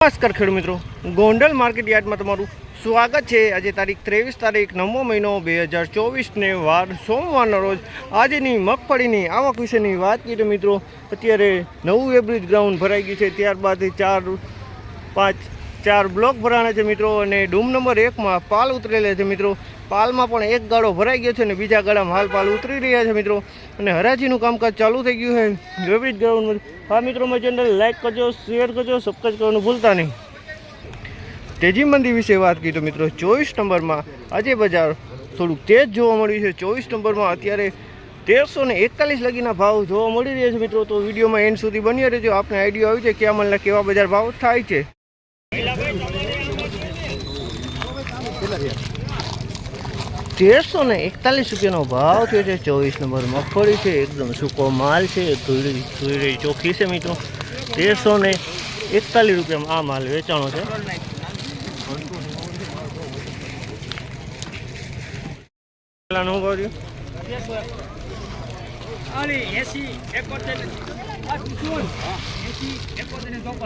નમસ્કાર ખેડૂત મિત્રો, ગોંડલ માર્કેટ યાર્ડમાં તમારું સ્વાગત છે. આજે તારીખ ત્રેવીસ તારીખ નવમો મહિનો બે હજાર ચોવીસને વાર, સોમવારના રોજ આજની મગફળીની આવક વિશેની વાત કરીએ મિત્રો, અત્યારે નવું એબ્રિજ ગ્રાઉન્ડ ભરાઈ ગયું છે. ત્યારબાદ ચાર, પાંચ, ચાર બ્લોક ભરાણા છે મિત્રો અને ડૂમ નંબર એકમાં પાલ ઉતરેલા છે મિત્રો. પાલમાં પણ એક ગાળો ભરાઈ ગયો છે અને બીજા ગાળામાં હાલ પાલ ઉતરી રહ્યા છે મિત્રો. અને હરાજીનું કામકાજ ચાલુ થઈ ગયું છે. એબ્રિજ ગ્રાઉન્ડ હા મિત્રો મારી ચેનલ લાઈક કરજો શેર કરજો સબસ્ક્રાઈબ કરવાનું ભૂલતા નહીં. તેજી મંદી વિશે વાત કરી તો મિત્રો, ચોવીસ નંબરમાં આજે બજાર થોડુંક તેજ જોવા મળ્યું છે. ચોવીસ નંબરમાં અત્યારે તેરસો ને એકતાલીસ લગીના ભાવ જોવા મળી રહ્યા છે મિત્રો. તો વિડીયોમાં એન્ડ સુધી બની રહેજો. આપને આઈડિયા આવી છે કે અમલના કેવા બજાર ભાવ થાય છે. તેરસો ને એકતાલીસ રૂપિયાનો ભાવ થયો છે. ચોવીસ નંબર મગફળી છે. એકદમ સૂકો માલ છે. ધૂળી, ધોળી ચોખ્ખી છે મિત્રો. તેરસો ને એકતાલીસ રૂપિયામાં આ માલ વેચાણો છે?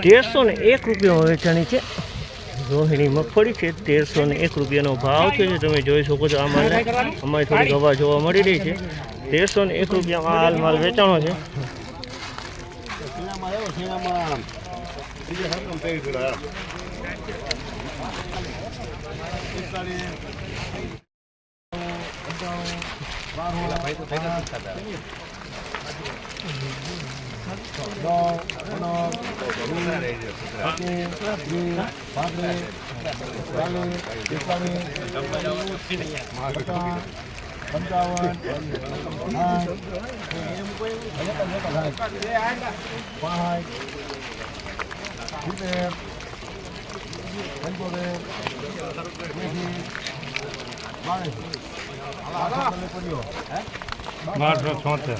તેરસો ને એક રૂપિયામાં વેચાણી છે. રોહિણી મગફળી છે તેરસો ને એક રૂપિયાનો ભાવ છે જે તમે જોઈ શકો છો અમારે અમારી થોડી હવા જોવા મળી રહી છે. તેરસો ને એક રૂપિયામાં હાલ માલ વેચાણો છે. બારસો છોતેર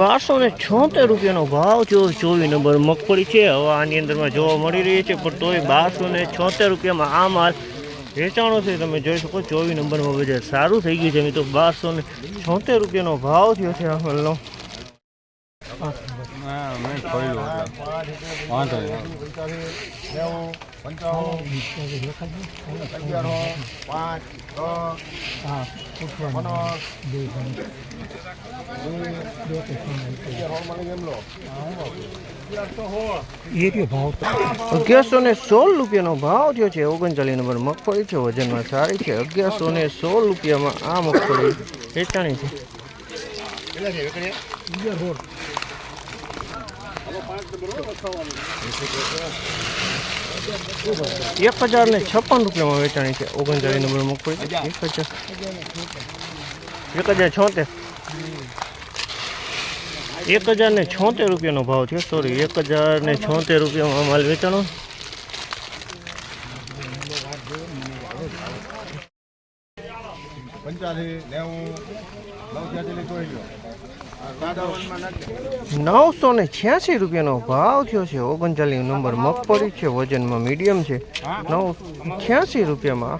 બારસો ને છોતેર રૂપિયાનો ભાવ જો ચોવીસ નંબર મગફળી છે. હવે આની અંદરમાં જોવા મળી રહી છે, પણ તોય બારસો ને છોતેર રૂપિયામાં આ માલ વેચાણો છે. તમે જોઈ શકો ચોવીસ નંબરમાં બજાર સારું થઈ ગયું છે. તો બારસો ને છોતેર રૂપિયાનો ભાવ થયો છે આ માલનો. નહીં અગિયારસો ને સોળ રૂપિયાનો ભાવ થયો છે, ઓગણચાલીસ નંબર મગફળી છે, વજનમાં સારી છે. અગિયારસો ને સોળ રૂપિયામાં આ મગફળી વેચાણી છે. એક હજાર ને છપ્પન રૂપિયામાં વેચાણી છે. ઓગણચાળીસ નંબર મગફળી એક હજાર. એક હજાર છોતેર. એક હજાર ને છોતેર રૂપિયાનો ભાવ છે સોરી એક હજાર ને છોતેર રૂપિયામાં માલ વેચાણો. પંચાસી નેવું નવ નવસો ને છ્યાસી રૂપિયાનો ભાવ થયો છે. ઓગણચાલીસ નંબર મગફળી છે. વજનમાં મીડિયમ છે. નવ, છ્યાસી રૂપિયામાં.